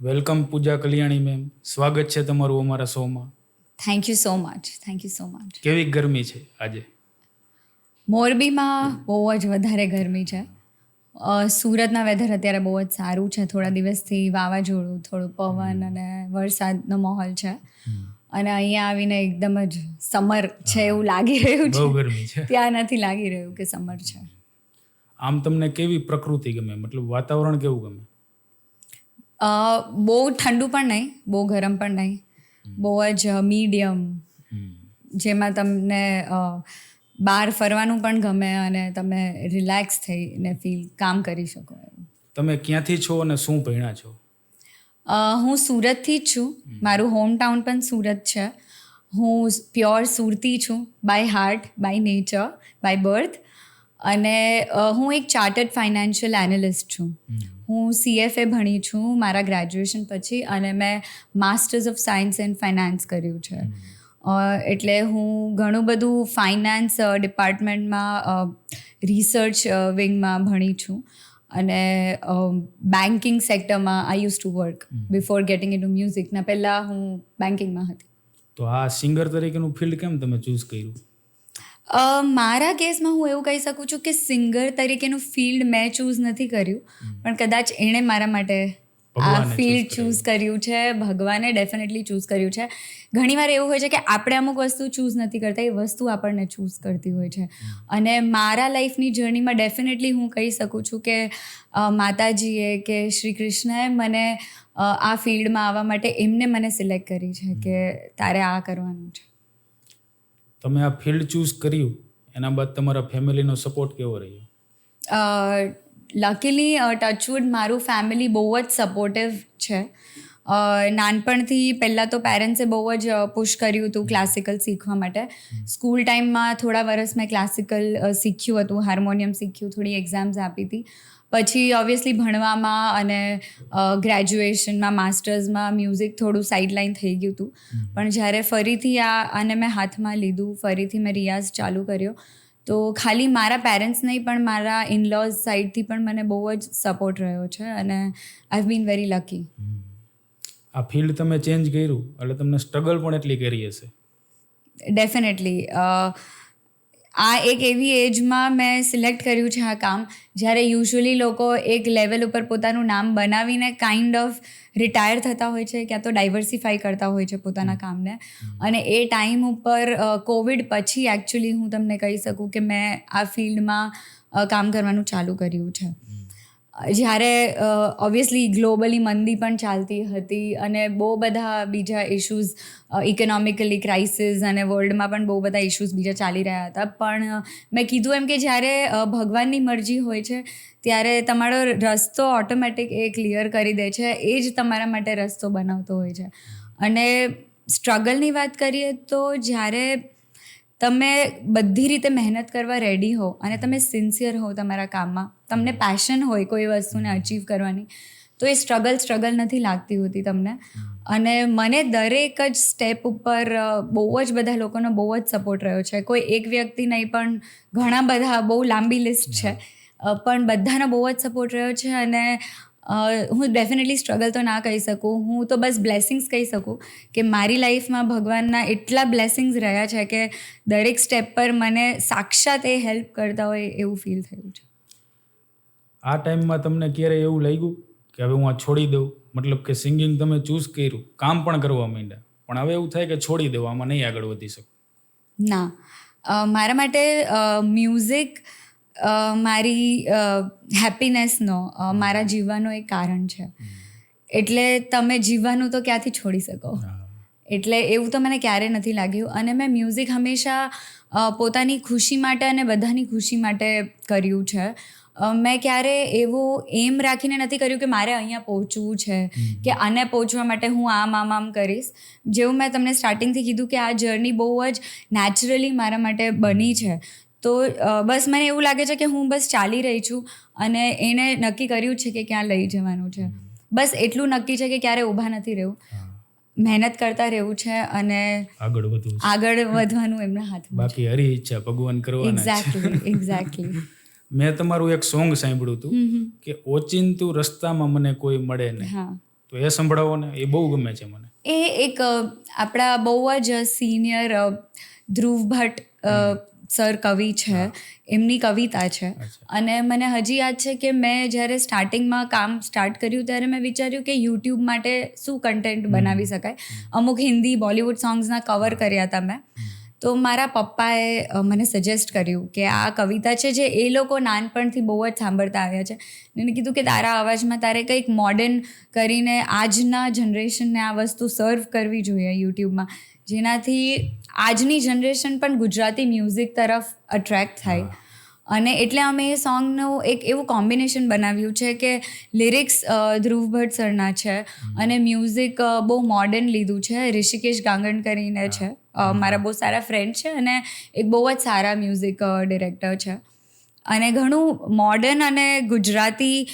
Welcome પૂજા Kalyani ma'am. સ્વાગત છે તમારું અમારા શોમાં. Thank you so much thank you so much કેવી ગરમી છે આજે? મોરબીમાં બહુ જ વધારે ગરમી છે. સુરતના વેધર અત્યારે બહુ જ સારું છે. થોડા દિવસથી વાવાઝોડું થોડું પવન અને વરસાદનો માહોલ છે. અને અહીંયા આવીને એકદમ જ સમર છે એવું લાગી રહ્યું છે. ગરમી છે. ત્યાં નથી લાગી રહ્યું કે સમર છે. આમ તમને કેવી પ્રકૃતિ ગમે? મતલબ વાતાવરણ કેવું ગમે? બહુ ઠંડુ પણ નહીં બહુ ગરમ પણ નહીં. બહુ જ મીડિયમ. જેમાં તમને બહાર ફરવાનું પણ ગમે અને તમે રિલેક્સ થઈને ફીલ કામ કરી શકો તમે ક્યાંથી છો અને શું ભણ્યા છો? હું સુરતથી જ છું. મારું હોમ ટાઉન પણ સુરત છે. હું પ્યોર સુરતી છું by heart by nature by birth અને હું એક ચાર્ટર્ડ ફાઇનાન્શિયલ એનાલિસ્ટ છું. હું સીએફએ ભણી છું મારા ગ્રેજ્યુએશન પછી અને મેં masters of science and finance કર્યું છે. એટલે હું ઘણું બધું ફાઇનાન્સ ડિપાર્ટમેન્ટમાં રિસર્ચ વિંગમાં ભણી છું. અને બેન્કિંગ સેક્ટરમાં I use to work before getting into મ્યુઝિકના પહેલાં હું બેન્કિંગમાં હતી. તો આ સિંગર તરીકેનું ફિલ્ડ કેમ તમે ચૂઝ કર્યું? મારા કેસમાં હું એવું કહી શકું છું કે સિંગર તરીકેનું ફિલ્ડ મેં ચૂઝ નથી કર્યું. પણ કદાચ એણે મારા માટે આ ફિલ્ડ ચૂઝ કર્યું છે ભગવાને ડેફિનેટલી ચૂઝ કર્યું છે. ઘણીવાર એવું હોય છે કે આપણે અમુક વસ્તુ ચૂઝ નથી કરતા એ વસ્તુ આપણને ચૂઝ કરતી હોય છે. અને મારા લાઈફની જર્નીમાં ડેફિનેટલી હું કહી શકું છું કે માતાજીએ કે શ્રી કૃષ્ણએ મને આ ફિલ્ડમાં આવવા માટે એમને મને સિલેક્ટ કરી છે કે તારે આ કરવાનું છે. તમે આ ફિલ્ડ ચૂઝ કર્યું, એના બાદ તમારા ફેમિલીનો સપોર્ટ કેવો રહ્યો? લકીલી ટચવુડ મારું ફેમિલી બહુ જ સપોર્ટિવ છે. નાનપણથી પહેલાં તો પેરેન્ટ્સે બહુ જ પુશ કર્યું હતું ક્લાસિકલ શીખવા માટે. સ્કૂલ ટાઈમમાં થોડા વર્ષ મેં ક્લાસિકલ શીખ્યું હતું હાર્મોનિયમ શીખ્યું, થોડી એક્ઝામ્સ આપી હતી. પછી ઓબ્વિયસલી ભણવામાં અને ગ્રેજ્યુએશનમાં માસ્ટર્સમાં મ્યુઝિક થોડું સાઇડલાઇન થઈ ગયું હતું પણ જ્યારે ફરીથી આ આને મેં હાથમાં લીધું ફરીથી મેં રિયાઝ ચાલુ કર્યો તો ખાલી મારા પેરેન્ટ્સ નહીં પણ મારા ઇનલોઝ સાઈડથી પણ મને બહુ જ સપોર્ટ રહ્યો છે અને આઈ બીન વેરી લકી આ ફિલ્ડ તમે ચેન્જ કર્યું એટલે તમને સ્ટ્રગલ પણ એટલી કરી હશે. ડેફિનેટલી આ એક એવી એજમાં મેં સિલેક્ટ કર્યું છે આ કામ જ્યારે યુઝ્યુઅલી લોકો એક લેવલ ઉપર પોતાનું નામ બનાવીને કાઇન્ડ ઓફ રિટાયર થતા હોય છે ક્યાં તો ડાયવર્સિફાઈ કરતા હોય છે પોતાના કામને. અને એ ટાઈમ ઉપર કોવિડ પછી એકચ્યુઅલી હું તમને કહી શકું કે મેં આ ફિલ્ડમાં કામ કરવાનું ચાલુ કર્યું છે. જ્યારે ઓબ્વિયસલી ગ્લોબલી મંદી પણ ચાલતી હતી અને બહુ બધા બીજા ઇશ્યુઝ ઇકોનોમિકલી ક્રાઇસિસ અને વર્લ્ડમાં પણ બહુ બધા ઇશ્યુઝ બીજા ચાલી રહ્યા હતા. પણ મેં કીધું એમ કે જ્યારે ભગવાનની મરજી હોય છે, ત્યારે તમારો રસ્તો ઓટોમેટિક એ ક્લિયર કરી દે છે, એ જ તમારા માટે રસ્તો બનાવતો હોય છે. અને સ્ટ્રગલની વાત કરીએ તો જ્યારે તમે બધી રીતે મહેનત કરવા રેડી હો અને તમે સિન્સિયર હો તમારા કામમાં. તમને પેશન હોય કોઈ વસ્તુને અચીવ કરવાની તો એ સ્ટ્રગલ સ્ટ્રગલ નથી લાગતી હોતી તમને. અને મને દરેક જ સ્ટેપ ઉપર બહુ જ બધા લોકોનો બહુ જ સપોર્ટ રહ્યો છે. કોઈ એક વ્યક્તિ નહીં પણ ઘણા બધા બહુ લાંબી લિસ્ટ છે. પણ બધાનો બહુ જ સપોર્ટ રહ્યો છે અને હું ડેફિનેટલી સ્ટ્રગલ તો ના કહી શકું. હું તો બસ બ્લેસિંગ્સ કહી શકું કે મારી લાઈફમાં ભગવાનના એટલા બ્લેસિંગ્સ રહ્યા છે કે દરેક સ્ટેપ પર મને સાક્ષાત એ હેલ્પ કરતા હોય એવું ફીલ થયું છે. આ ટાઈમમાં તમને ક્યારે એવું લાગ્યું કે હવે હું આ છોડી દઉં? મતલબ કે સિંગિંગ તમે ચૂઝ કર્યું કામ પણ કરવા માંડ્યા. પણ હવે એવું થાય કે છોડી દઉં આમાં નહીં આગળ વધી શકું. ના. મારા માટે મ્યુઝિક મારી હેપીનેસનો મારા જીવવાનો એક કારણ છે. એટલે તમે જીવવાનું તો ક્યાંથી છોડી શકો? એટલે એવું તો મને ક્યારે નથી લાગ્યું. અને મેં મ્યુઝિક હંમેશા પોતાની ખુશી માટે અને બધાની ખુશી માટે કર્યું છે. મેં ક્યારે એવો એમ રાખીને નથી કર્યું કે મારે અહીંયા પહોંચવું છે કે આને પહોંચવા માટે હું આમ આમ આમ કરીશ. જેવું મેં તમને સ્ટાર્ટિંગથી કીધું કે આ જર્ની બહુ જ નેચરલી મારા માટે બની છે. તો બસ મને એવું લાગે છે કે હું બસ ચાલી રહી છું અને એણે નક્કી કર્યું છે કે ક્યાં લઈ જવાનું છે. બસ એટલું નક્કી છે કે ક્યારે ઊભા નથી રહેવું. મહેનત કરતા રહેવું છે અને આગળ વધવું આગળ વધવાનું એમના હાથમાં બાકી હરી ઈચ્છા ભગવાન કરવાના એક્ઝેક્ટલી એક્ઝેક્ટલી મેં તમારું એક સોંગ સાંભળ્યું હતું કે ઓચિંતું રસ્તામાં મને કોઈ મળે નહીં. તો એ સંભળાવો ને એ બહુ ગમે છે મને. એ એક આપણા બહુ જ સિનિયર ધ્રુવ ભટ્ટ સર કવિ છે એમની કવિતા છે. અને મને હજી યાદ છે કે મેં જ્યારે સ્ટાર્ટિંગમાં કામ સ્ટાર્ટ કર્યું ત્યારે મેં વિચાર્યું કે યુટ્યુબ માટે શું કન્ટેન્ટ બનાવી શકાય. અમુક હિન્દી બોલિવૂડ સોંગ્સના કવર કર્યા હતા મેં. તો મારા પપ્પાએ મને સજેસ્ટ કર્યું કે આ કવિતા છે જે એ લોકો નાનપણથી બહુ જ સાંભળતા આવ્યા છે. એને કીધું કે તારા અવાજમાં તારે કંઈક મોડર્ન કરીને આજના જનરેશનને આ વસ્તુ સર્વ કરવી જોઈએ યુટ્યુબમાં જેનાથી આજની જનરેશન પણ ગુજરાતી મ્યુઝિક તરફ અટ્રેક્ટ થાય. અને એટલે અમે એ સોંગનું એક એવું કોમ્બિનેશન બનાવ્યું છે કે લિરિક્સ ધ્રુવ ભટ્ટ સરના છે અને મ્યુઝિક બહુ મોડર્ન લીધું છે. ઋષિકેશ ગાંગણ કરીને છે. મારા બહુ સારા ફ્રેન્ડ છે અને એક બહુ જ સારા મ્યુઝિક ડિરેક્ટર છે. અને ઘણું મોડર્ન અને ગુજરાતી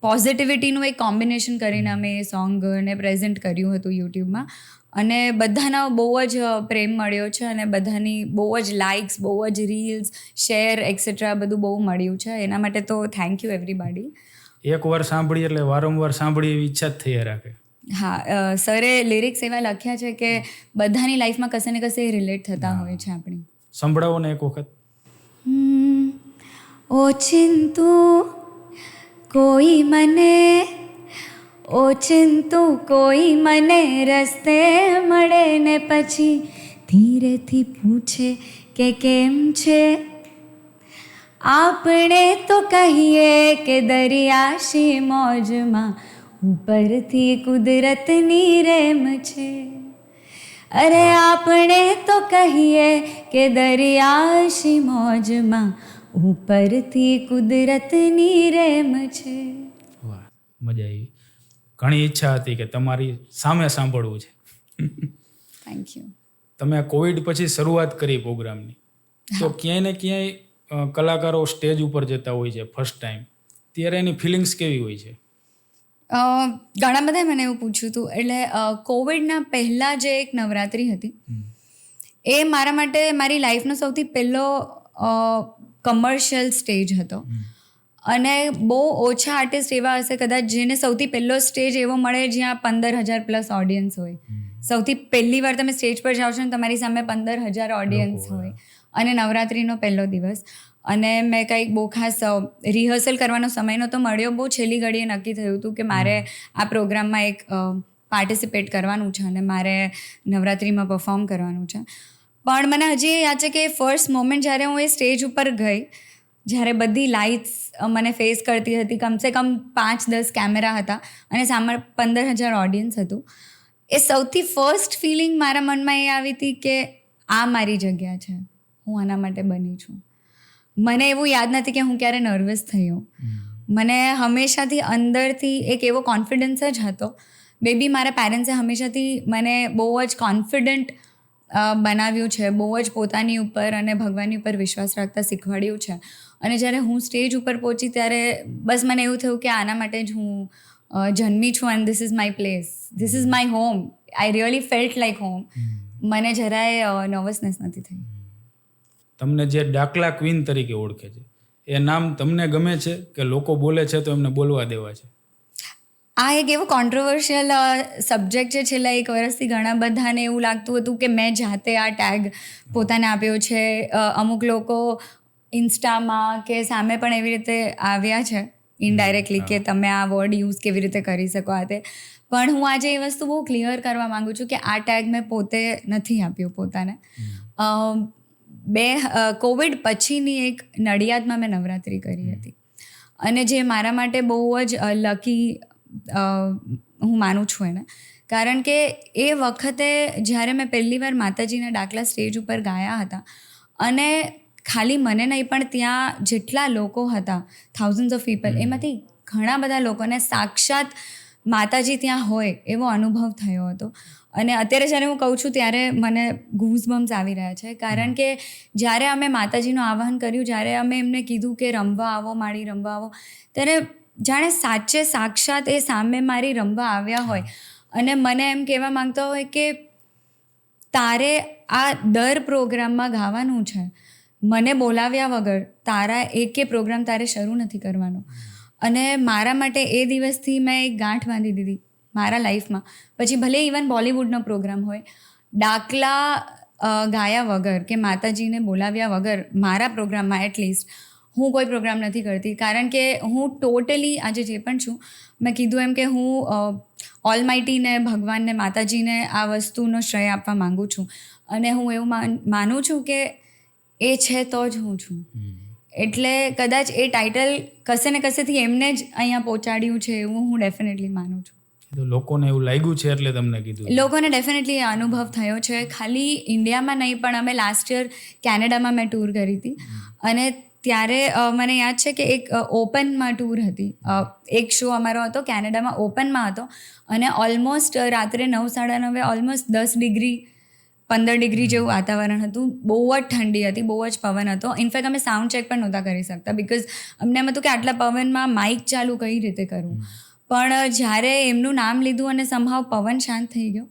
પોઝિટિવિટીનું એક કોમ્બિનેશન કરીને અમે એ સોંગને પ્રેઝન્ટ કર્યું હતું યુટ્યુબમાં અને બધાના બહુ જ પ્રેમ મળ્યો છે અને બધાની બહુ જ લાઇક્સ બહુ જ રીલ્સ શેર એક્સેટ્રા બધું બહુ મળ્યું છે. એના માટે તો થેન્ક યુ એવરીબાડી એક વાર સાંભળી એટલે વારંવાર સાંભળી એવી ઈચ્છા જ થઈ રાખે. હા સરે લિરિક્સ એવા લખ્યા છે કે બધાની લાઈફમાં કશે ને કશે રિલેટ થતા હોય છે આપણી. સંભળાવો ને એક વખત. ઓચિંતુ કોઈ મને ઓચિંતુ કોઈ મને રસ્તે મળે ને પછી ધીરેથી પૂછે કે કેમ છે? આપણે તો કહીએ કે દરિયાશી મોજમાં ઉપરથી કુદરતની રેમ છે. અરે આપણે તો કહીએ કે દરિયાશી મોજમાં ઉપરથી કુદરતની રેમ છે. વાહ મજા આવી. ઘણી ઈચ્છા હતી કે તમારી સામે સાંભળવું છે. થેન્ક યુ તમે કોવિડ પછી શરૂઆત કરી પ્રોગ્રામની. તો ક્યાંય ને ક્યાંય કલાકારો સ્ટેજ ઉપર જતા હોય છે ફર્સ્ટ ટાઈમ. ત્યારે એની ફિલિંગ્સ કેવી હોય છે? ઘણા બધા મને એવું પૂછ્યું હતું. એટલે કોવિડના પહેલાં જે એક નવરાત્રિ હતી એ મારા માટે મારી લાઈફનો સૌથી પહેલો કમર્શિયલ સ્ટેજ હતો. અને બહુ ઓછા આર્ટિસ્ટ એવા હશે કદાચ જેને સૌથી પહેલો સ્ટેજ એવો મળે જ્યાં પંદર હજાર પ્લસ ઓડિયન્સ હોય. સૌથી પહેલી વાર તમે સ્ટેજ પર જાઓ છો ને તમારી સામે પંદર હજાર ઓડિયન્સ હોય. અને નવરાત્રિનો પહેલો દિવસ. અને મેં કંઈક બહુ ખાસ રિહર્સલ કરવાનો સમય નહોતો મળ્યો બહુ છેલ્લી ઘડીએ નક્કી થયું હતું કે મારે આ પ્રોગ્રામમાં એક પાર્ટિસિપેટ કરવાનું છે અને મારે નવરાત્રિમાં પરફોર્મ કરવાનું છે. પણ મને હજી એ યાદ છે કે ફર્સ્ટ મોમેન્ટ જ્યારે હું એ સ્ટેજ ઉપર ગઈ જ્યારે બધી લાઇટ્સ મને ફેસ કરતી હતી કમસે કમ પાંચ દસ કેમેરા હતા અને સામે પંદર હજાર ઓડિયન્સ હતું. એ સૌથી ફર્સ્ટ ફિલિંગ મારા મનમાં એ આવી હતી કે આ મારી જગ્યા છે. હું આના માટે બની છું. મને એવું યાદ નથી કે હું ક્યારે નર્વસ થઈ હોઉં. મને હંમેશાથી અંદરથી એક એવો કોન્ફિડન્સ જ હતો. બેબી મારા પેરેન્ટ્સે હંમેશાથી મને બહુ જ કોન્ફિડન્ટ બનાવ્યું છે. બહુ જ પોતાની ઉપર અને ભગવાનની ઉપર વિશ્વાસ રાખતા શીખવાડ્યું છે. અને જ્યારે હું સ્ટેજ ઉપર પહોંચી ત્યારે બસ મને એવું થયું કે આના માટે જ હું જન્મી છું and this is my place this is my home I really felt like home. મને જરાય નર્વસનેસ નથી થઈ. તમને જે ડાકલા ક્વીન તરીકે ઓળખે છે એ નામ તમને ગમે છે કે લોકો બોલે છે તો એમને બોલવા દેવા છે? આ એક એવો કોન્ટ્રોવર્શિયલ સબ્જેક્ટ છે છેલ્લા એક વર્ષથી ઘણા બધાને એવું લાગતું હતું કે મેં જાતે આ ટેગ પોતાને આપ્યો છે. અમુક લોકો ઇન્સ્ટામાં કે સામે પણ એવી રીતે આવ્યા છે ઇનડાયરેક્ટલી કે તમે આ વર્ડ યુઝ કેવી રીતે કરી શકો આ તે. પણ હું આજે એ વસ્તુ બહુ ક્લિયર કરવા માંગુ છું કે આ ટેગ મેં પોતે નથી આપ્યો પોતાને. બે કોવિડ પછીની એક નડિયાદમાં મેં નવરાત્રિ કરી હતી. અને જે મારા માટે બહુ જ લકી હું માનું છું એને. કારણ કે એ વખતે જ્યારે મેં પહેલી વાર માતાજીના ડાકલા સ્ટેજ ઉપર ગાયા હતા અને ખાલી મને નહીં પણ ત્યાં જેટલા લોકો હતા થાઉઝન્ડ્સ ઓફ પીપલ એમાંથી ઘણા બધા લોકોને સાક્ષાત માતાજી ત્યાં હોય એવો અનુભવ થયો હતો. અને અત્યારે જ્યારે હું કહું છું, ત્યારે મને ગૂઝબમ્સ આવી રહ્યા છે. કારણ કે જ્યારે અમે માતાજીનું આવાહન કર્યું, જ્યારે અમે એમને કીધું કે રમવા આવો માળી રમવા આવો, ત્યારે જાણે સાચે સાક્ષાત એ સામે મારી રમવા આવ્યા હોય. અને મને એમ કહેવા માંગતા હોય કે તારે આ દર પ્રોગ્રામમાં ગાવાનું છે. મને બોલાવ્યા વગર તારા એકે પ્રોગ્રામ તારે શરૂ નથી કરવાનો. અને મારા માટે એ દિવસથી મેં એક ગાંઠ બાંધી દીધી. મારા લાઈફમાં. પછી ભલે ઇવન બોલિવૂડનો પ્રોગ્રામ હોય ડાકલા ગાયા વગર કે માતાજીને બોલાવ્યા વગર મારા પ્રોગ્રામમાં એટલીસ્ટ હું કોઈ પ્રોગ્રામ નથી કરતી. કારણ કે હું ટોટલી આજે જે પણ છું મેં કીધું એમ કે હું ઓલમાઇટીને ભગવાનને માતાજીને આ વસ્તુનો શ્રેય આપવા માગું છું. અને હું એવું માન- માનું છું કે એ છે તો જ હું છું. એટલે કદાચ એ ટાઇટલ કશે ને કશેથી એમને જ અહીંયા પહોંચાડ્યું છે એવું હું ડેફિનેટલી માનું છું. લોકોને એવું લાગ્યું છે એટલે તમને કીધું. લોકોને ડેફિનેટલી અનુભવ થયો છે. ખાલી ઇન્ડિયામાં નહીં, પણ અમે લાસ્ટ યર કેનેડામાં મેં ટૂર કરી હતી. અને ત્યારે મને યાદ છે કે એક ઓપનમાં ટૂર હતી. એક શો અમારો હતો, કેનેડામાં ઓપનમાં હતો. અને ઓલમોસ્ટ રાત્રે નવ, સાડા નવે ઓલમોસ્ટ દસ ડિગ્રી, પંદર ડિગ્રી જેવું વાતાવરણ હતું. બહુ જ ઠંડી હતી, બહુ જ પવન હતો. ઇનફેક્ટ અમે સાઉન્ડ ચેક પણ નહોતા કરી શકતા બિકોઝ અમને એમ હતું કે આટલા પવનમાં માઇક ચાલુ કઈ રીતે કરવું પણ જ્યારે એમનું નામ લીધું અને સંભાવ પવન શાંત થઈ ગયો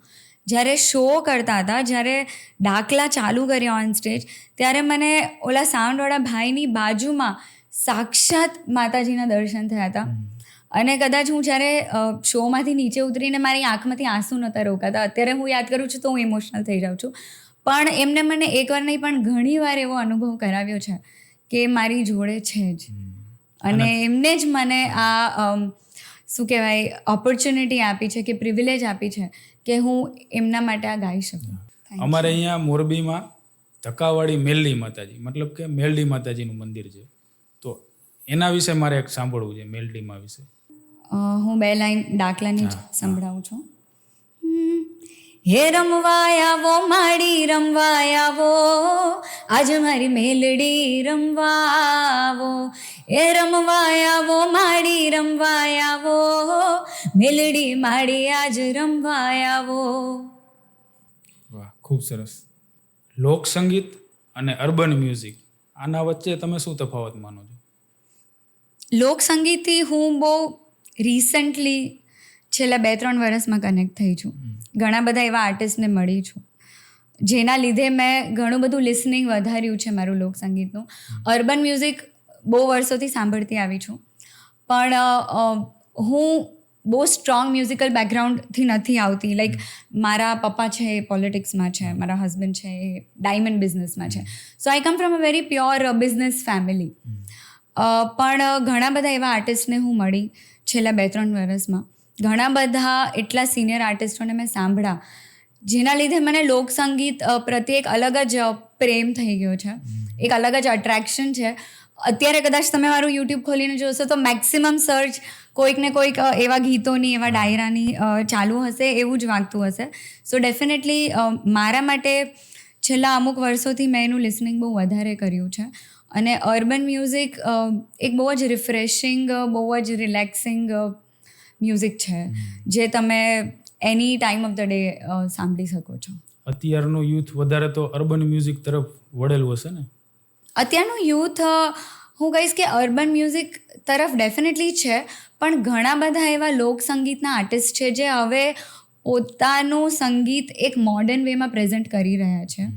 જ્યારે શો કરતા હતા જ્યારે ડાકલા ચાલુ કર્યા ઓન સ્ટેજ ત્યારે મને ઓલા સાઉન્ડવાળા ભાઈની બાજુમાં સાક્ષાત માતાજીના દર્શન થયા હતા. અને કદાચ હું જ્યારે શોમાંથી નીચે ઉતરીને મારી આંખમાંથી આંસુ નહોતા રોકાતા અત્યારે હું યાદ કરું છું તો હું ઇમોશનલ થઈ જાઉં છું. પણ એમને મને એકવાર નહીં પણ ઘણી વાર એવો અનુભવ કરાવ્યો છે કે મારી જોડે છે જ. અને એમને જ મને આ શું કહેવાય ઓપોર્ચ્યુનિટી આપી છે કે પ્રિવિલેજ આપી છે કે હું એમના માટે આ ગાઈ શકું. અમારે અહીંયા મોરબીમાં ધક્કાવાળી મેલડી માતાજી મતલબ કે મેલડી માતાજીનું મંદિર છે. તો એના વિશે મારે એક સાંભળવું છે મેલડીમાં વિશે. હું બે લાઈન ડાકલાની જ સંભળાવું છું. હે રમવાયાવો માડી રમવાયાવો આજ મારી મેલડી રમવાવો. એ રમવાયાવો માડી રમવાયાવો મેલડી માડી આજ રમવાયાવો. વાહ ખૂબ સરસ. લોક સંગીત અને અર્બન મ્યુઝિક આના વચ્ચે તમે શું તફાવત માનો છો? લોક સંગીતથી હું બહુ રિસન્ટલી છેલ્લા બે ત્રણ વર્ષમાં કનેક્ટ થઈ છું. ઘણા બધા એવા આર્ટિસ્ટને મળી છું. જેના લીધે મેં ઘણું બધું લિસનિંગ વધાર્યું છે મારું લોકસંગીતનું. અર્બન મ્યુઝિક બહુ વર્ષોથી સાંભળતી આવી છું. પણ હું બહુ સ્ટ્રોંગ મ્યુઝિકલ બેકગ્રાઉન્ડથી નથી આવતી. લાઈક મારા પપ્પા છે એ પોલિટિક્સમાં છે મારા હસબન્ડ છે એ ડાયમંડ બિઝનેસમાં છે. So I come from a very pure business family પણ ઘણા બધા એવા આર્ટિસ્ટને હું મળી છેલ્લા બે ત્રણ વર્ષમાં ઘણા બધા એટલા સિનિયર આર્ટિસ્ટોને મેં સાંભળ્યા જેના લીધે મને લોક સંગીત પ્રત્યે એક અલગ જ પ્રેમ થઈ ગયો છે. એક અલગ જ અટ્રેક્શન છે. અત્યારે કદાચ તમે મારું યુટ્યુબ ખોલીને જોશો તો મેક્સિમમ સર્ચ કોઈક ને કોઈક એવા ગીતોની એવા ડાયરાની ચાલુ હશે એવું જ વાગતું હશે. સો ડેફિનેટલી મારા માટે છેલ્લા અમુક વર્ષોથી મેં એનું લિસનિંગ બહુ વધારે કર્યું છે. અને અર્બન મ્યુઝિક એક બહુ જ રિફ્રેશિંગ બહુ જ રિલેક્સિંગ મ્યુઝિક છે જે તમે any time of the day સાંભળી શકો છો. અત્યારનું યુથ વધારે તો અર્બન મ્યુઝિક તરફ વળેલું હશે ને? અત્યારનું યુથ હું કહીશ કે અર્બન મ્યુઝિક તરફ ડેફિનેટલી છે પણ ઘણા બધા એવા લોક સંગીતના આર્ટિસ્ટ છે જે હવે પોતાનું સંગીત એક મોડર્ન વેમાં પ્રેઝન્ટ કરી રહ્યા છે.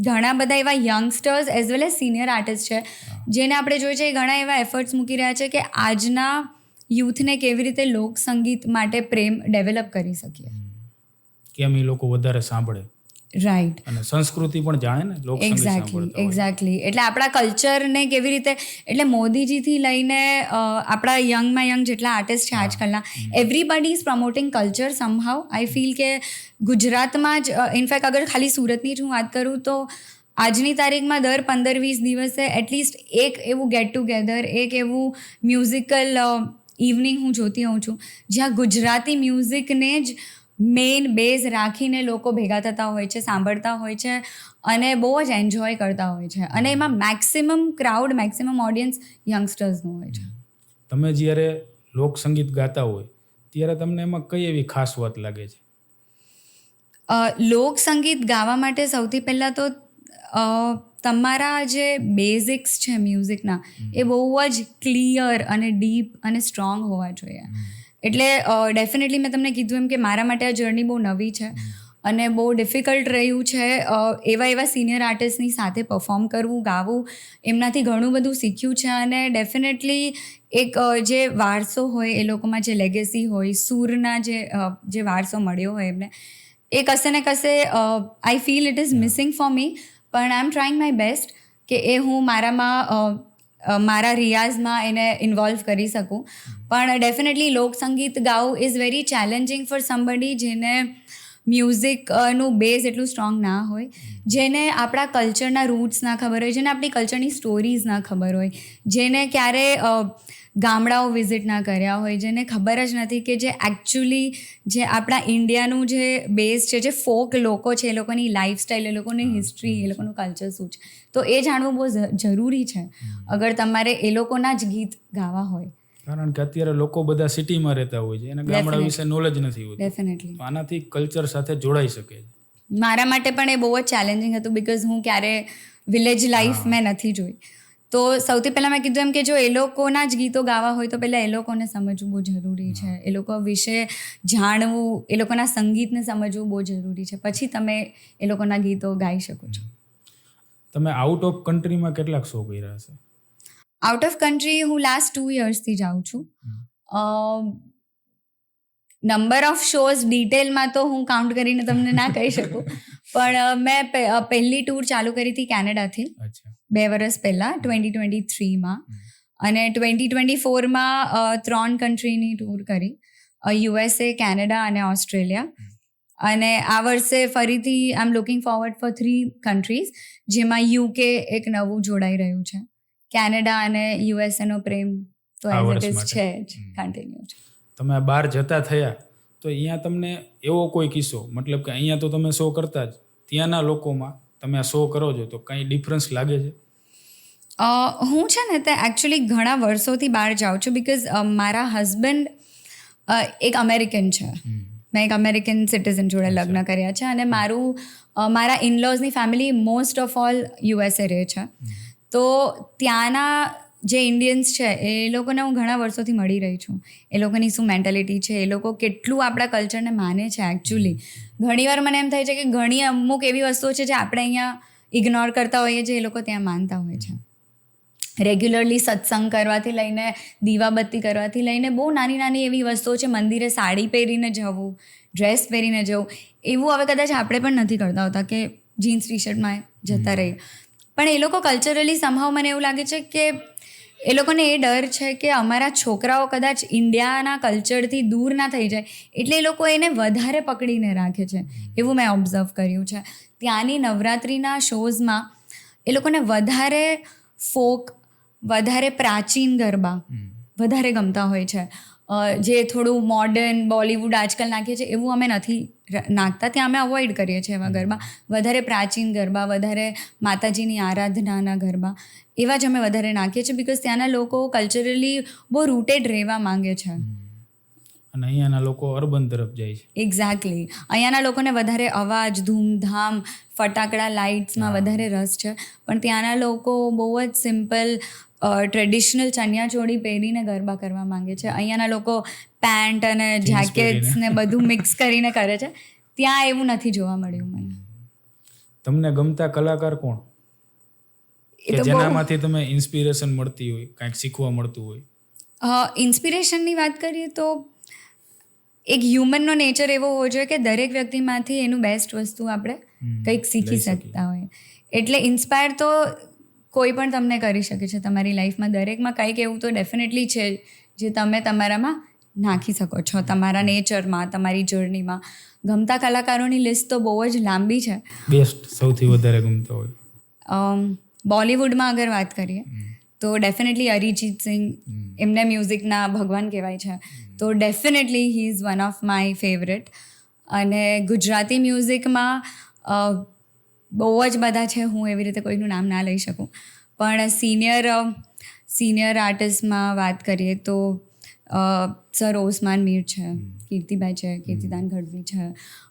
ઘણા બધા એવા youngsters as well as senior artist છે જેને આપણે જોઈએ છે ઘણા એવા એફર્ટ્સ મૂકી રહ્યા છે કે આજના યુથને કેવી રીતે લોક સંગીત માટે પ્રેમ ડેવલપ કરી શકીએ? કેમ એ લોકો વધારે સાંભળે? રાઈટ અને સંસ્કૃતિ પણ જાણે ને લોક એક્ઝેક્ટલી એક્ઝેક્ટલી એટલે આપણા કલ્ચરને કેવી રીતે એટલે મોદીજીથી લઈને આપણા યંગમાં યંગ જેટલા આર્ટિસ્ટ છે આજકાલના everybody is promoting culture somehow I feel કે ગુજરાતમાં જ ઇનફેક્ટ અગર ખાલી સુરતની જ હું વાત કરું તો આજની તારીખમાં દર પંદર વીસ દિવસે એટલીસ્ટ એક એવું ગેટ ટુગેધર એક એવું મ્યુઝિકલ ઇવનિંગ હું જોતી હોઉં છું જ્યાં ગુજરાતી મ્યુઝિકને જ મેઇન બેઝ રાખીને લોકો ભેગા થતા હોય છે સાંભળતા હોય છે અને બહુ જ એન્જોય કરતા હોય છે. અને એમાં મેક્સિમમ ક્રાઉડ મેક્સિમમ ઓડિયન્સ યંગસ્ટર્સનું હોય છે. તમે જ્યારે લોક સંગીત ગાતા હોય ત્યારે તમને એમાં કઈ એવી ખાસ વાત લાગે છે? લોક સંગીત ગાવા માટે સૌથી પહેલાં તો તમારા જે બેઝિક્સ છે મ્યુઝિકના એ બહુ જ ક્લિયર અને ડીપ અને સ્ટ્રોંગ હોવા જોઈએ. એટલે ડેફિનેટલી મેં તમને કીધું એમ કે મારા માટે આ જર્ની બહુ નવી છે અને બહુ ડિફિકલ્ટ રહ્યું છે એવા એવા સિનિયર આર્ટિસ્ટની સાથે પરફોર્મ કરવું ગાવું એમનાથી ઘણું બધું શીખ્યું છે અને ડેફિનેટલી એક જે વારસો હોય એ લોકોમાં જે લેગેસી હોય સૂરના જે જે વારસો મળ્યો હોય એમને એ કશે ને કશે I feel it is missing for me પણ I am trying my best કે એ હું મારામાં મારા રિયાઝમાં એને ઇન્વોલ્વ કરી શકું. પણ ડેફિનેટલી લોકસંગીત ગાવું is very challenging for somebody જેને મ્યુઝિકનું બેઝ એટલું સ્ટ્રોંગ ના હોય. જેને આપણા કલ્ચરના રૂટ્સ ના ખબર હોય, જેને આપણી કલ્ચરની સ્ટોરીઝ ના ખબર હોય. જેને ક્યારે ગામડાઓ વિઝિટ ના કર્યા હોય જેને ખબર જ નથી કે જે એકચ્યુઅલી જે આપણા ઇન્ડિયાનું જે બેઝ છે જે ફોક લોકો છે એ લોકોની લાઈફસ્ટાઈલ એ લોકોની હિસ્ટ્રી એ લોકોનું કલ્ચર શું છે? તો એ જાણવું બહુ જરૂરી છે. અગર તમારે એ લોકોના જ ગીત ગાવા હોય. કારણ કે અત્યારે લોકો બધા સિટીમાં રહેતા હોય છે એને ગામડા વિશે નોલેજ નથી હોતું. ડેફિનેટલી આનાથી કલ્ચર સાથે જોડાઈ શકે છે. મારા માટે પણ એ બહુ જ ચેલેન્જિંગ હતું બિકોઝ હું ક્યારે વિલેજ લાઈફ મેં નથી જોઈ. તો સૌથી પહેલાં મેં કીધું એમ કે જો એ લોકોના જ ગીતો ગાવા હોય તો પહેલાં એ લોકોને સમજવું બહુ જરૂરી છે. એ લોકો વિશે જાણવું એ લોકોના સંગીતને સમજવું બહુ જરૂરી છે. પછી તમે એ લોકોના ગીતો ગાઈ શકો છો. તમે આઉટ ઓફ કન્ટ્રીમાં કેટલાક શો કર્યા છે આઉટ ઓફ કન્ટ્રી હું લાસ્ટ ટુ યર્સથી જાઉં છું. નંબર ઓફ શોઝ ડિટેલમાં તો હું કાઉન્ટ કરીને તમને ના કહી શકું. પણ મેં પહેલી ટૂર ચાલુ કરી હતી કેનેડાથી. બે વર્ષ પહેલાં ટ્વેન્ટી ટ્વેન્ટી થ્રીમાં અને ટ્વેન્ટી ટ્વેન્ટી ફોરમાં ત્રણ કન્ટ્રીની ટૂર કરી. યુએસએ કેનેડા અને ઓસ્ટ્રેલિયા અને આ વર્ષે ફરીથી I am looking forward for three countries જેમાં યુકે એક નવું જોડાઈ રહ્યું છે. કેનેડા અને યુએસએનો પ્રેમ તો એઝ ઇટ ઇઝ છે જ. કન્ટિન્યુ છે. તમે બહાર જતા થયા તો અહીંયા તમને એવો કોઈ કિસ્સો મતલબ કે અહીંયા તો તમે શો કરતા જ ત્યાંના લોકોમાં તમે આ શો કરો છો તો કંઈ ડિફરન્સ લાગે છે? હું છે ને તે એકચ્યુઅલી ઘણા વર્ષોથી બહાર જાઉં છું બિકોઝ મારા હસબન્ડ એક અમેરિકન છે. મેં એક અમેરિકન સિટીઝન જોડે લગ્ન કર્યા છે અને મારું મારા ઇનલોઝની family most of all USA રહે છે. તો ત્યાંના જે ઇન્ડિયન્સ છે એ લોકોને હું ઘણા વર્ષોથી મળી રહી છું. એ લોકોની શું મેન્ટાલિટી છે એ લોકો કેટલું આપણા કલ્ચરને માને છે એકચ્યુઅલી ઘણીવાર મને એમ થાય છે કે ઘણી અમુક એવી વસ્તુઓ છે જે આપણે અહીંયા ઇગ્નોર કરતા હોઈએ જે એ લોકો ત્યાં માનતા હોય છે. રેગ્યુલરલી સત્સંગ કરવાથી લઈને દીવાબત્તી કરવાથી લઈને બહુ નાની નાની એવી વસ્તુઓ છે મંદિરે સાડી પહેરીને જવું ડ્રેસ પહેરીને જવું. એવું હવે કદાચ આપણે પણ નથી કરતા હોતા કે જીન્સ ટી શર્ટમાં જતા રહીએ. પણ એ લોકો કલ્ચરલી સંભાવ મને એવું લાગે છે કે એ લોકોને એ ડર છે કે અમારા છોકરાઓ કદાચ ઇન્ડિયાના કલ્ચરથી દૂર ના થઈ જાય. એટલે એ લોકો એને વધારે પકડીને રાખે છે. એવું મેં ઓબ્ઝર્વ કર્યું છે. ત્યાંની નવરાત્રિના શોઝમાં એ લોકોને વધારે ફોક વધારે પ્રાચીન ગરબા વધારે ગમતા હોય છે. જે થોડું મોડર્ન બોલિવૂડ આજકાલ નાખીએ છીએ એવું અમે નથી નાખતા. ત્યાં અમે અવોઇડ કરીએ છીએ એવા ગરબા. વધારે પ્રાચીન ગરબા વધારે માતાજીની આરાધનાના ગરબા એવા જ અમે વધારે નાખીએ છીએ બિકોઝ ત્યાંના લોકો કલ્ચરલી બહુ રૂટેડ રહેવા માંગે છે. અને અહીંયાના લોકો અર્બન તરફ જાય છે. એક્ઝેક્ટલી અહીંયાના લોકોને વધારે અવાજ ધૂમધામ ફટાકડા લાઇટ્સમાં વધારે રસ છે. પણ ત્યાંના લોકો બહુ જ સિમ્પલ ટ્રેડિશનલ ચણિયા ચોળી પહેરીને ગરબા કરવા માંગે છે. અહીંયાના લોકો પેન્ટ અને જેકેટ્સ ને બધું મિક્સ કરીને કરે છે. ત્યાં એવું નથી જોવા મળ્યું મને. તમને ગમતા કલાકાર કોણ? કે જેનામાંથી તમે ઇન્સ્પિરેશન મળતી હોય કાંઈક શીખવા મળતું હોય? ઇન્સ્પિરેશનની વાત કરીએ તો એક હ્યુમનનો નેચર એવો હોવો જોઈએ કે દરેક વ્યક્તિમાંથી એનું બેસ્ટ વસ્તુ આપણે કંઈક શીખી શકતા હોય. એટલે ઇન્સ્પાયર તો કોઈ પણ તમને કરી શકે છે. તમારી લાઈફમાં દરેકમાં કંઈક એવું તો ડેફિનેટલી છે જે તમે તમારામાં નાખી શકો છો. તમારા નેચરમાં તમારી જર્નીમાં. ગમતા કલાકારોની લિસ્ટ તો બહુ જ લાંબી છે. બેસ્ટ સૌથી વધારે ગમતો હોય. બોલીવુડમાં અગર વાત કરીએ તો ડેફિનેટલી અરિજીત સિંહ એમને મ્યુઝિકના ભગવાન કહેવાય છે. તો definitely he is one of my favourite અને ગુજરાતી મ્યુઝિકમાં બહુ જ બધા છે હું એવી રીતે કોઈનું નામ ના લઈ શકું. પણ સિનિયર સિનિયર આર્ટિસ્ટમાં વાત કરીએ તો સર ઓસમાન મીર છે કીર્તિભાઈ છે કીર્તિદાન ગઢવી છે.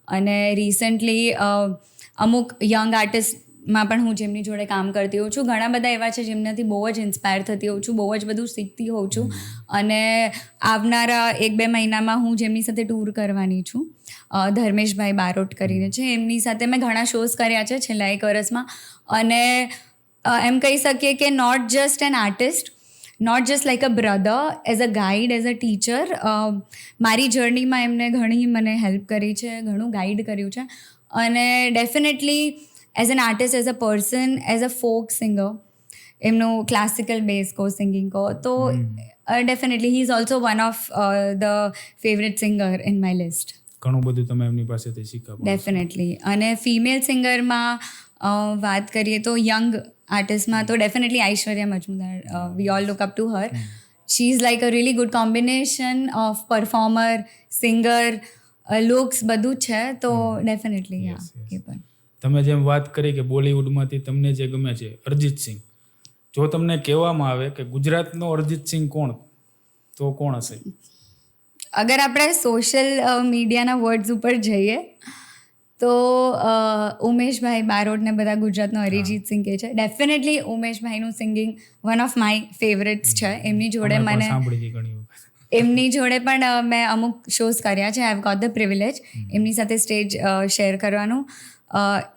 અને રિસન્ટલી અમુક યંગ આર્ટિસ્ટ માં પણ હું જેમની જોડે કામ કરતી હોઉં છું. ઘણા બધા એવા છે જેમનાથી બહુ જ ઇન્સ્પાયર થતી હોઉં છું, બહુ જ બધું શીખતી હોઉં છું. અને આવનારા એક બે મહિનામાં હું જેમની સાથે ટૂર કરવાની છું ધર્મેશભાઈ બારોટ કરીને છે. એમની સાથે મેં ઘણા શોઝ કર્યા છે છેલ્લા એક વર્ષમાં અને એમ કહી શકીએ કે not just an artist not just like a brother as a guide as a teacher મારી જર્નીમાં એમને ઘણી મને હેલ્પ કરી છે, ઘણું ગાઈડ કર્યું છે. અને definitely as an artist as a person as a folk singer એમનું ક્લાસિકલ બેઝ કો સિંગિંગ કો તો definitely he is also one of the favourite singer in my list ઘણું બધું તમે એમની પાસેથી શીખા ડેફિનેટલી અને ફિમેલ સિંગરમાં વાત કરીએ તો યંગ આર્ટિસ્ટમાં તો definitely Aishwarya Majmudar we all look up to her she is like a really good combination of performer singer looks બધું જ છે તો ડેફિનેટલી Yes, હા એ પણ. તમે જેમ વાત કરી કે બોલિવૂડમાંથી તમને જે ગમે છે અરજીત સિંહ. જો તમને કહેવામાં આવે કે ગુજરાતનો અરિજીત સિંહ કોણ તો કોણ હશે? અગર આપણે સોશિયલ મીડિયાના વર્ડ્સ ઉપર જઈએ તો ઉમેશભાઈ બારોટને બધા ગુજરાતનો અરિજીત સિંહ કહે છે. Definitely ઉમેશભાઈનું singing one of my favourites છે. એમની જોડે મને એમની જોડે પણ મેં અમુક શોઝ કર્યા છે. I have got the privilege એમની સાથે સ્ટેજ શેર કરવાનું.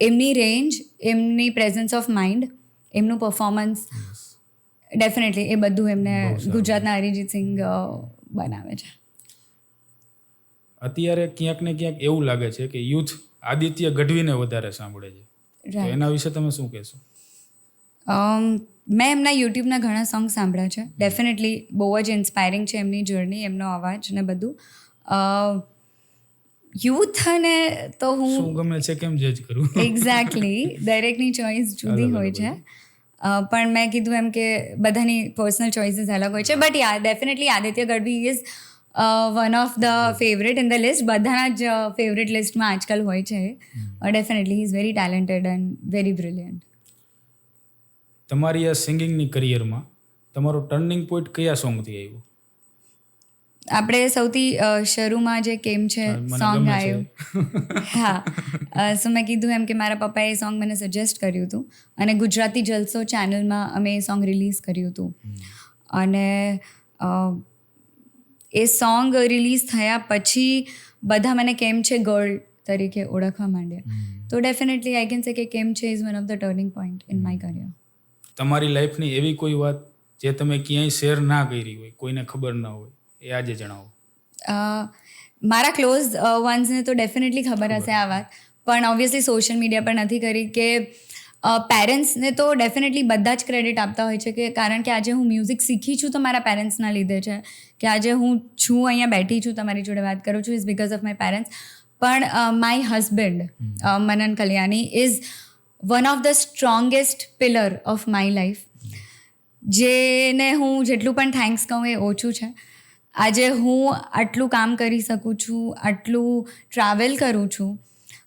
એમની રેન્જ એમની પ્રેઝન્સ ઓફ માઇન્ડ એમનું પરફોર્મન્સ ડેફિનેટલી એ બધું એમને ગુજરાતના અરિજીત સિંગ બનાવે છે. અત્યારે ક્યાંક ને ક્યાંક એવું લાગે છે કે યુથ આદિત્ય ગઢવીને વધારે સાંભળે છે. એના વિશે તમે શું કહેશો? અમ, મેં એમના યુટ્યુબના ઘણા સોંગ સાંભળ્યા છે. ડેફિનેટલી બહુ જ ઇન્સ્પાયરિંગ છે એમની જર્ની એમનો અવાજ ને બધું. યુથ અને તો હું શું ગમે છે કેમ જજ કરું? એક્ઝેક્ટલી દરેકની ચોઈસ જુદી હોય છે. પણ મેં કીધું એમ કે બધાની પર્સનલ ચોઇસીસ અલગ હોય છે. But ya definitely Aditya Gadhvi is one of the favourite in the list બધાના જ ફેવરેટ લિસ્ટમાં આજકાલ હોય છે. Definitely he is very talented and very brilliant તમારી આ સિંગિંગની કરિયરમાં તમારો ટર્નિંગ પોઈન્ટ કયા સોંગથી આવ્યું? આપણે સૌથી શરૂમાં જે કેમ છે સોંગ આવ્યું હા. સો મેં કીધું એમ કે મારા પપ્પાએ સોંગ મને સજેસ્ટ કર્યું હતું. અને ગુજરાતી જલસો ચેનલમાં અમે એ સોંગ રિલીઝ કર્યું હતું. અને એ સોંગ રિલીઝ થયા પછી બધા મને કેમ છે ગર્લ તરીકે ઓળખવા માંડ્યા. તો ડેફિનેટલી આઈ કેન સે કે કેમ છે is one of the turning point in my career તમારી લાઈફની એવી કોઈ વાત જે તમે ક્યાંય શેર ના કરી હોય કોઈને ખબર ના હોય. એ આજે જણાવો. મારા ક્લોઝ વન્સને તો ડેફિનેટલી ખબર હશે આ વાત. પણ ઓબ્વિયસલી સોશિયલ મીડિયા પર નથી કરી કે પેરેન્ટ્સને તો ડેફિનેટલી બધા જ ક્રેડિટ આપતા હોય છે કે કારણ કે આજે હું મ્યુઝિક શીખી છું તો મારા પેરેન્ટ્સના લીધે છે. કે આજે હું છું અહીંયા બેઠી છું તમારી જોડે વાત કરું છું is because of my parents પણ my husband Manan Kalyani is one of the strongest pillar of my life જેને હું જેટલું પણ થેન્ક્સ કહું એ ઓછું છે. આજે હું આટલું કામ કરી શકું છું આટલું ટ્રાવેલ કરું છું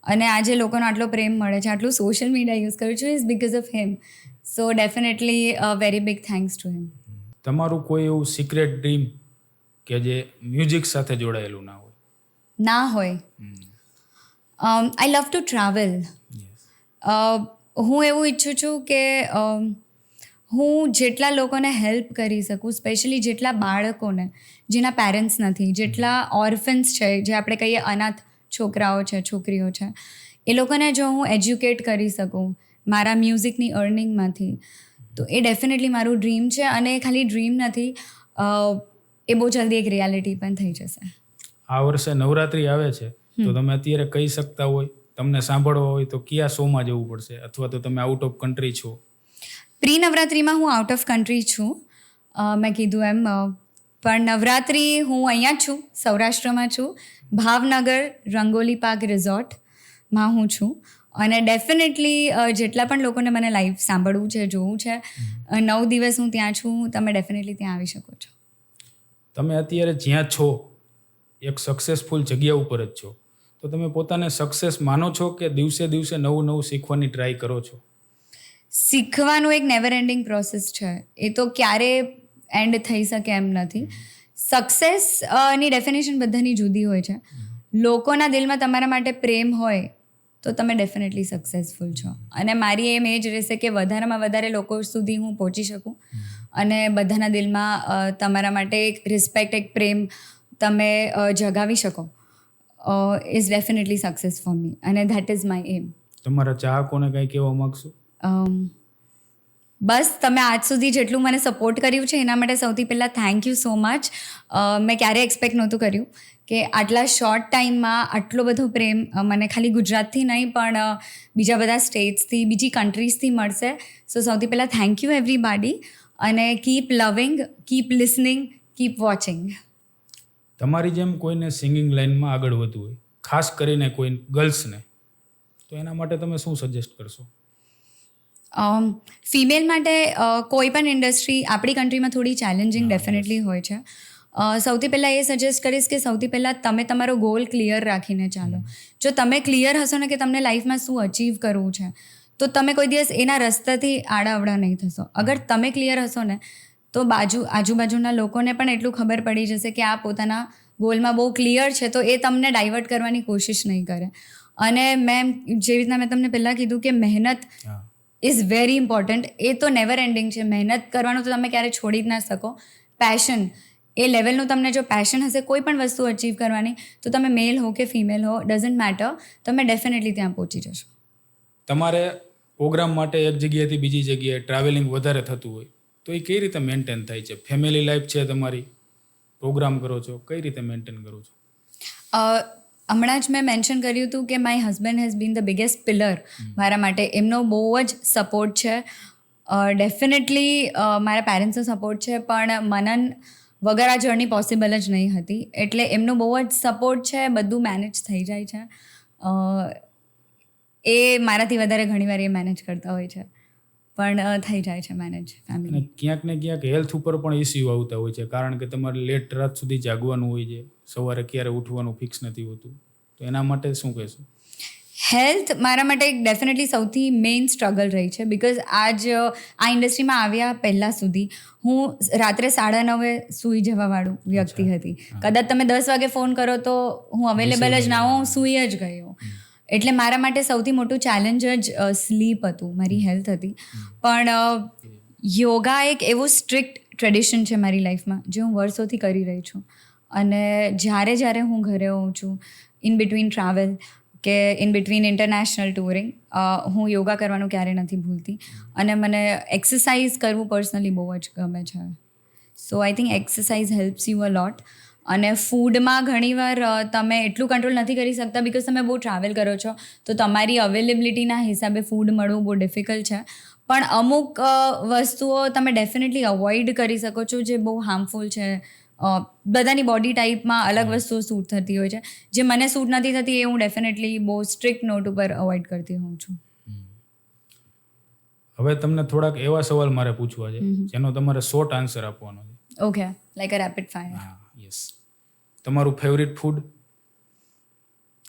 અને આજે લોકોનો આટલો પ્રેમ મળે છે આટલું સોશિયલ મીડિયા યુઝ કરું છું is because of him so definitely very big thanks to him તમારું કોઈ એવું સિક્રેટ ડ્રીમ કે જે મ્યુઝિક સાથે જોડાયેલું ના હોય? ના હોય. આઈ લવ ટુ ટ્રાવેલ હું એવું ઈચ્છું છું કે અમ, હું જેટલા લોકોને હેલ્પ કરી શકું સ્પેશિયલી જેટલા બાળકોને જેના પેરેન્ટ્સ નથી જેટલા ઓર્ફન્સ છે જે આપણે કહીએ અનાથ છોકરાઓ છે છોકરીઓ છે એ લોકોને જો હું એજ્યુકેટ કરી શકું મારા મ્યુઝિકની અર્નિંગમાંથી તો એ ડેફિનેટલી મારું ડ્રીમ છે અને એ ખાલી ડ્રીમ નથી એ બહુ જલ્દી એક રિયાલિટી પણ થઈ જશે. આ વર્ષે નવરાત્રી આવે છે તો તમે અત્યારે કહી શકતા હોય તમને સાંભળવા હોય તો કયા શોમાં જવું પડશે? અથવા તો તમે આઉટ ઓફ કન્ટ્રી છો? પ્રી નવરાત્રિમાં હું આઉટ ઓફ કન્ટ્રી છું. મેં કીધું એમ પણ નવરાત્રિ હું અહીંયા છું, સૌરાષ્ટ્રમાં છું. ભાવનગર રંગોલી પાર્ક રિઝોર્ટમાં હું છું. અને ડેફિનેટલી જેટલા પણ લોકોને મને લાઈવ સાંભળવું છે, જોવું છે નવ દિવસ હું ત્યાં છું, તમે ડેફિનેટલી ત્યાં આવી શકો છો. તમે અત્યારે જ્યાં છો, એક સક્સેસફુલ જગ્યા ઉપર જ છો. તો તમે પોતાને સક્સેસ માનો છો કે દિવસે દિવસે નવું નવું શીખવાની ટ્રાય કરો છો? શીખવાનું એક નેવર એન્ડિંગ પ્રોસેસ છે. એ તો ક્યારે એન્ડ થઈ શકે એમ નથી. સક્સેસની ડેફિનેશન બધાની જુદી હોય છે. લોકોના દિલમાં તમારા માટે પ્રેમ હોય તો તમે ડેફિનેટલી સક્સેસફુલ છો. અને મારી એમ એ જ રહેશે કે વધારેમાં વધારે લોકો સુધી હું પહોંચી શકું. અને બધાના દિલમાં તમારા માટે એક રિસ્પેક્ટ એક પ્રેમ તમે જગાવી શકો. Is definitely success for me અને ધેટ ઇઝ માય એમ તમારા ચાહકોને કંઈ કહેવા માગશો બસ તમે આજ સુધી જેટલું મને સપોર્ટ કર્યું છે, એના માટે સૌથી પહેલાં થેન્ક યુ સો મચ મેં ક્યારેય એક્સપેક્ટ નહોતું કર્યું કે આટલા શોર્ટ ટાઈમમાં આટલો બધો પ્રેમ મને ખાલી ગુજરાતથી નહીં, પણ બીજા બધા સ્ટેટ્સથી બીજી કન્ટ્રીઝથી મળશે. સો સૌથી પહેલાં થેન્ક યુ એવરીબાડી અને કીપ લવિંગ કીપ લિસનિંગ કીપ વોચિંગ તમારી જેમ કોઈને સિંગિંગ લાઇનમાં આગળ વધવું હોય, ખાસ કરીને કોઈ ગર્લ્સને તો એના માટે તમે શું સજેસ્ટ કરશો? ફિમેલ માટે કોઈ પણ ઇન્ડસ્ટ્રી આપણી કન્ટ્રીમાં થોડી ચેલેન્જિંગ ડેફિનેટલી હોય છે. સૌથી પહેલાં એ સજેસ્ટ કરીશ કે સૌથી પહેલાં તમે તમારો ગોલ ક્લિયર રાખીને ચાલો. જો તમે ક્લિયર હશો ને કે તમને લાઈફમાં શું અચીવ કરવું છે તો તમે કોઈ દિવસ એના રસ્તાથી આડાઅવડા નહીં થશો. અગર તમે ક્લિયર હશો ને તો બાજુ આજુબાજુના લોકોને પણ એટલું ખબર પડી જશે કે આ પોતાના ગોલમાં બહુ ક્લિયર છે તો એ તમને ડાયવર્ટ કરવાની કોશિશ નહીં કરે. અને મેં જેવી રીતના મેં તમને પહેલાં કીધું કે મહેનત ઇઝ વેરી ઇમ્પોર્ટન્ટ એ તો નેવર એન્ડિંગ છે. મહેનત કરવાનું તો તમે ક્યારે છોડી જ ના શકો. પેશન એ લેવલનું તમને જો પેશન હશે કોઈ પણ વસ્તુ અચીવ કરવાની તો તમે મેલ હો કે ફિમેલ હો ડઝન્ટ મેટર તમે ડેફિનેટલી ત્યાં પહોંચી જશો. તમારે પ્રોગ્રામ માટે એક જગ્યાએથી બીજી જગ્યાએ ટ્રાવેલિંગ વધારે થતું હોય તો એ કઈ રીતે મેન્ટેન થાય છે? ફેમિલી લાઈફ છે તમારી? પ્રોગ્રામ કરો છો? કઈ રીતે મેન્ટેન કરો છો? હમણાં જ મેં મેન્શન કર્યું હતું કે my husband has been the biggest pillar મારા માટે. એમનો બહુ જ સપોર્ટ છે. ડેફિનેટલી મારા પેરેન્ટ્સનો સપોર્ટ છે, પણ મનન વગર આ જર્ની પોસિબલ જ નહીં હતી. એટલે એમનો બહુ જ સપોર્ટ છે, બધું મેનેજ થઈ જાય છે. એ મારાથી વધારે ઘણીવાર એ મેનેજ કરતા હોય છે. પણ થઈ જાય છે મેનેજ ફેમિલી ક્યાંક ને ક્યાંક હેલ્થ ઉપર પણ ઇસ્યુ આવતા હોય છે. કારણ કે તમારે લેટ રાત સુધી જાગવાનું હોય છે. સવારે ક્યારે ઉઠવાનું ફિક્સ નથી હોતું. તો એના માટે શું કહેશો? હેલ્થ મારા માટે એક ડેફિનેટલી સૌથી મેઇન સ્ટ્રગલ રહી છે બિકોઝ આજ આ ઇન્ડસ્ટ્રીમાં આવ્યા પહેલાં સુધી હું રાત્રે સાડા નવે સૂઈ જવાવાળું વ્યક્તિ હતી. કદાચ તમે દસ વાગે ફોન કરો તો હું અવેલેબલ જ ના હોઉં હું સૂઈ જ હોઉં. એટલે મારા માટે સૌથી મોટું ચેલેન્જ જ સ્લીપ હતું મારી હેલ્થ હતી. પણ યોગા એક એવું સ્ટ્રિક્ટ ટ્રેડિશન છે મારી લાઈફમાં જે હું વર્ષોથી કરી રહી છું. અને જ્યારે જ્યારે હું ઘરે હોઉં છું ઇન બિટવીન ટ્રાવેલ કે ઇન બિટવીન ઇન્ટરનેશનલ ટુરિંગ હું યોગા કરવાનું ક્યારેય નથી ભૂલતી. અને મને એક્સરસાઇઝ કરવું પર્સનલી બહુ જ ગમે છે. So I think exercise helps you a lot અને ફૂડમાં ઘણીવાર તમે એટલું કંટ્રોલ નથી કરી શકતા બિકોઝ તમે બહુ ટ્રાવેલ કરો છો, તો તમારી અવેલેબિલિટીના હિસાબે ફૂડ મળવું બહુ ડિફિકલ્ટ છે. પણ અમુક વસ્તુઓ તમે ડેફિનેટલી અવોઇડ કરી શકો છો જે બહુ હાર્મફુલ છે. બધાની બોડી ટાઈપમાં અલગ વસ્તુઓ સૂટ થતી હોય છે. જે મને સૂટ નથી થતી એ હું ડેફિનેટલી બહુ સ્ટ્રિક્ટ નોટ ઉપર અવોઇડ કરતી હોઉં છું. હવે તમને થોડાક એવા સવાલ મારે પૂછવા છે જેનો તમારે શોર્ટ આન્સર આપવાનો છે. Okay like a rapid fire હા યસ તમારું ફેવરિટ ફૂડ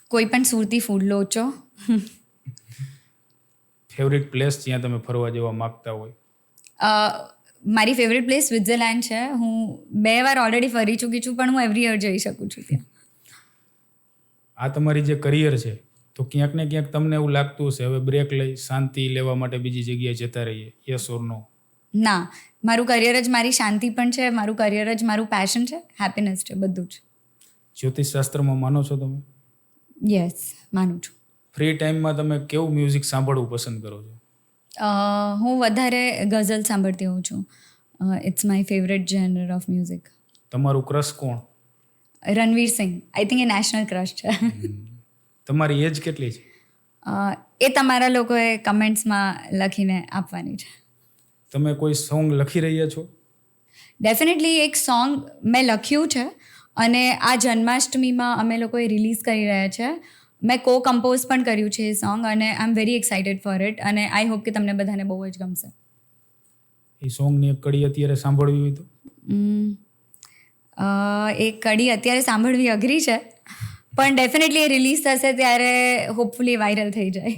કોઈ પણ સુરતી ફૂડ લો છો. ફેવરિટ પ્લેસ જ્યાં તમે ફરવા જવા માંગતા હોય? મારી ફેવરેટ પ્લેસ સ્વિટ્ઝરલેન્ડ છે. હું બે વાર ઓલરેડી ફરી ચૂકી છું પણ હું એવરી યર જઈ શકું છું ત્યાં. આ તમારી જે કરિયર છે તો ક્યાંક ને ક્યાંક તમને એવું લાગતું હશે હવે બ્રેક લઈ શાંતિ લેવા માટે બીજી જગ્યાએ જતા રહીએ યસ ઓર નો ના મારું કરિયર જ મારી શાંતિ પણ છે મારું કરિયર જ મારું પેશન છે હેપીનેસ છે બધું જ. જ્યોતિષ શાસ્ત્રમાં માનો છો તમે? યસ માનું છું. ફ્રી ટાઈમમાં તમે કેવું મ્યુઝિક સાંભળવું પસંદ કરો છો? હું વધારે ગઝલ સાંભળતી હોઉં છું. It's my favourite genre of music તમારું ક્રશ કોણ? રણવીર સિંગ આઈ થિંક એ નેશનલ ક્રશ છે. તમારી એજ કેટલી છે? એ તમારા લોકોએ કમેન્ટ્સમાં લખીને આપવાની છે. તમે કોઈ સોંગ લખી રહ્યા છો? ડેફિનેટલી એક સોંગ મેં લખ્યું છે અને આ જન્માષ્ટમીમાં અમે લોકોએ રિલીઝ કરી રહ્યા છે. મેં કો કમ્પોઝ પણ કર્યું છે એ સોંગ અને I am very excited for it અને આઈ હોપ કે તમને બધાને બહુ જ ગમશે. એ સોંગની એક કડી અત્યારે સાંભળવી હોય તો? એક કડી અત્યારે સાંભળવી અઘરી છે પણ ડેફિનેટલી એ રિલીઝ થશે ત્યારે હોપફુલી વાયરલ થઈ જાય.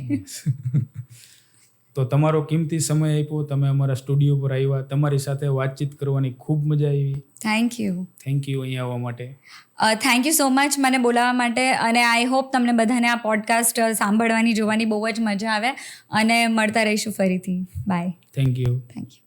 તો તમારો કિંમતી સમય આપ્યો તમે અમારા સ્ટુડિયો પર આવ્યા તમારી સાથે વાતચીત કરવાની ખૂબ મજા આવી. થેન્ક યુ થેન્ક યુ અહીંયા આવવા માટે. થેન્ક યુ સો મચ મને બોલાવવા માટે અને આઈ હોપ તમને બધાને આ પોડકાસ્ટ સાંભળવાની જોવાની બહુ જ મજા આવે. અને મળતા રહીશું ફરીથી. Bye thank you thank you